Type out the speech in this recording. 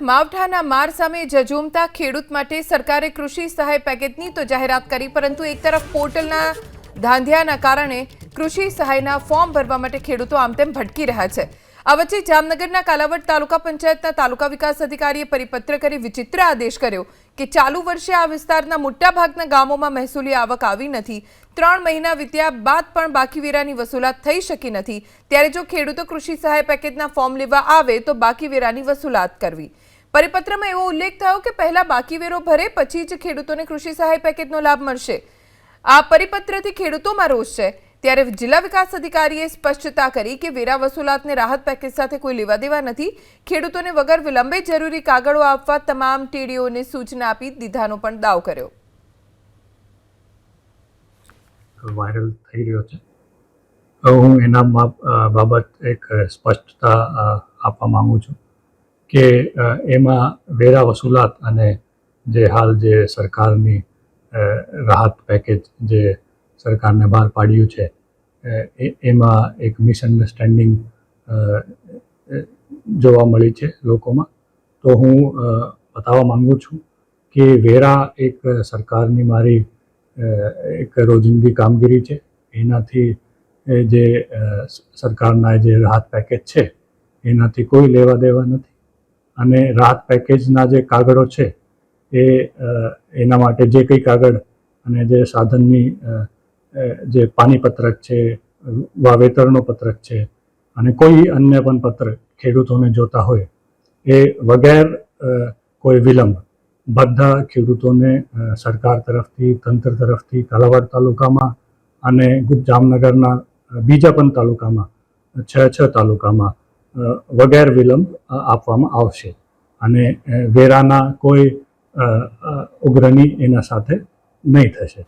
માવઠાના માર સામે જજુમતા ખેડૂત માટે સરકારે કૃષિ સહાય પેકેજની તો જાહેરાત કરી, પરંતુ એક તરફ પોર્ટલના ધાંધિયાના કારણે કૃષિ સહાયના ફોર્મ ભરવા માટે ખેડૂતો આમ તેમ ભટકી રહ્યા છે. આ વચ્ચે જામનગરના કાલાવડ તાલુકા પંચાયતના તાલુકા વિકાસ અધિકારીએ પરિપત્ર કરી વિચિત્ર આદેશ કર્યો કે ચાલુ વર્ષે આ વિસ્તારના મોટાભાગના ગામોમાં મહેસૂલી આવક આવી નથી. ત્રણ મહિના વીત્યા બાદ પણ બાકી વેરાની વસૂલાત થઈ શકી નથી. ત્યારે જો ખેડૂતો કૃષિ સહાય પેકેજના ફોર્મ લેવા આવે તો બાકી વેરાની વસૂલાત કરવી. પરિપત્રમાં એવો ઉલ્લેખ થયો કે પહેલા બાકી વેરો ભરે, પછી જ ખેડૂતોને કૃષિ સહાય પેકેજનો લાભ મળશે. આ પરિપત્રથી ખેડૂતોમાં રોષ છે. ત્યારે જિલ્લા વિકાસ અધિકારીએ સ્પષ્ટતા કરી કે વેરા વસૂલાતને રાહત પેકેજ સાથે કોઈ લેવા દેવા નથી. ખેડૂતોને વગર વિલંબે જરૂરી કાગળો આપવા તમામ ટીડીઓને સૂચના આપી દીધાનો પણ દાવ કર્યો. વાયરલ થઈ રહ્યો છે. હું એના બાબત એક સ્પષ્ટતા આપવા માંગુ છું કે એમાં વેરા વસૂલાત અને જે હાલ જે સરકારની રાહત પેકેજ જે સરકારને બહાર પાડ્યું છે. એમાં એક મિસઅન્ડરસ્ટેન્ડિંગ જોવા મળી છે લોકોમાં. તો હું બતાવવા માંગુ છું કે વેરા એક સરકારની મારી એક રોજિંદી કામગીરી છે. એનાથી જે સરકારના જે રાહત પેકેજ છે, એનાથી કોઈ લેવા દેવા નથી. અને રાહત પેકેજના જે કાગળો છે, એ એના માટે જે કંઈ કાગળ અને જે સાધનની અ, પાણી જે પાણીપત્રક છે વાવેતરનો પત્રક છે અને કોઈ અન્ય પણ પત્રક ખેડૂતોને જોતા હોય એ વગેર કોઈ વિલંબ બધા ખેડૂતોને સરકાર તરફથી તંત્ર તરફથી કાલાવાડ તાલુકામાં અને જામનગરના બીજા પણ તાલુકામાં છ છ તાલુકામાં વગેર વિલંબ આપવામાં આવશે. અને વેરાના કોઈ અ, એના સાથે નહીં થશે.